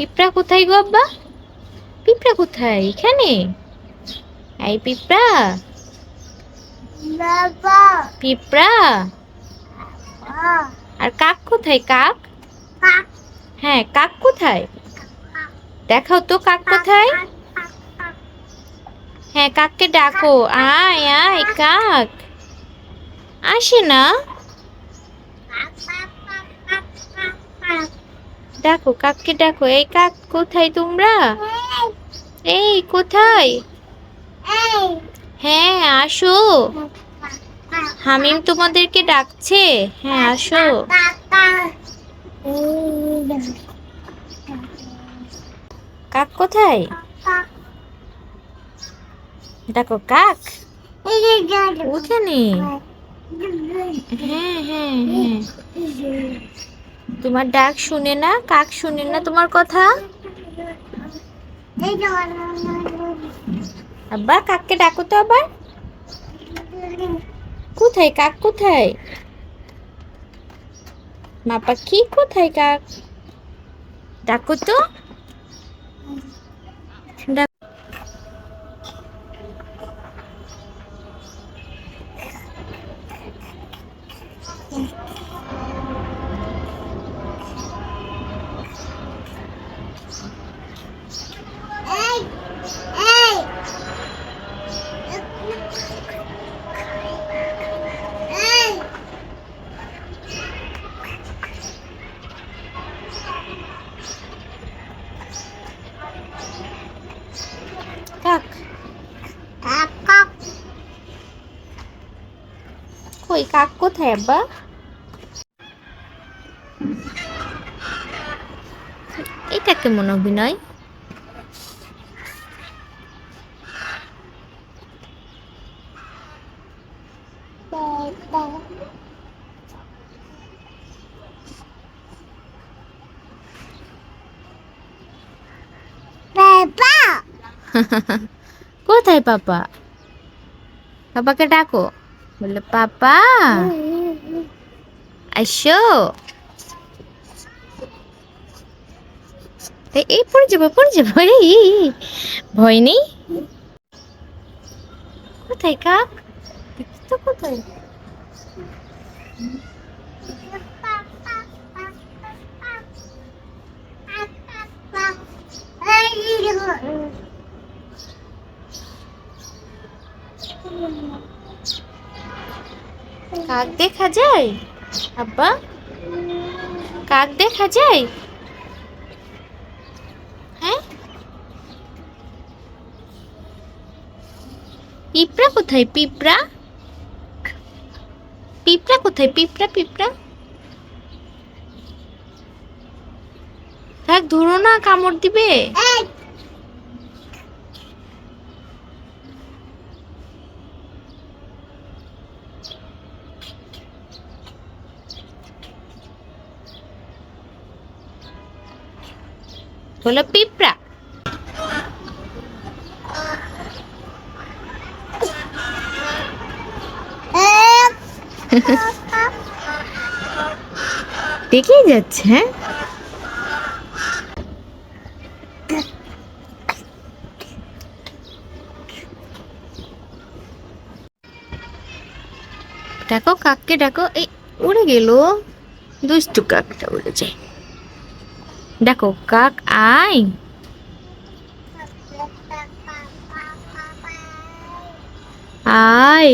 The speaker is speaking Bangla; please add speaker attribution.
Speaker 1: পিঁপড়া কোথায় গো আব্বা? পিঁপড়া কোথায়? এখানে? এই পিঁপড়া।
Speaker 2: বাবা।
Speaker 1: পিঁপড়া? আর কাক কোথায় কাক? হ্যাঁ কাক কোথায়? দেখাও তো কাক কোথায়। হ্যাঁ কাককে ডাকো। আয় আয় কাক। আসে না? ডাকো, কাককে ডাকো। এই কাক, কোথায় তোমরা? এই, কোথায়? হ্যাঁ আসো। হামিম তোমাদেরকে ডাকছে? হ্যাঁ আসো। কাক কোথায়? ডাকো, কাক। ওখানে হ্যাঁ হ্যাঁ হ্যাঁ। তোমার ডাক শুনে না কাক শুনে না তোমার কথা? আব্বা কাককে ডাকো তো আবার। কোথায় কাক কোথায়? মা পাখি কোথায় কাক? ডাকো তো ডাক- কাক কই? কাক কোথায় আব্বা? এটা কেমন অভিনয়? কোথায় পাপা? পাপাকে ডাকো। বললে পাপা আসো এই- পড়ে যাব পড়ে যাব। ভয় নেই কোথায় কাক তো কোথায় কাক দেখা যায়? আব্বা? কাক দেখা যায়? হ্যাঁ? পিঁপড়া কোথায়? পিঁপড়া? পিঁপড়া কোথায়? পিঁপড়া পিঁপড়া? থাক, ধরো না, কামড় দিবে। হলো পিঁপড়া। দেখেই যাচ্ছে হ্যাঁ? ডাকো, কাককে ডাকো। এই উড়ে গেল। দুষ্টু কাকটা উড়ে যায় দেখো কাক আয় আয়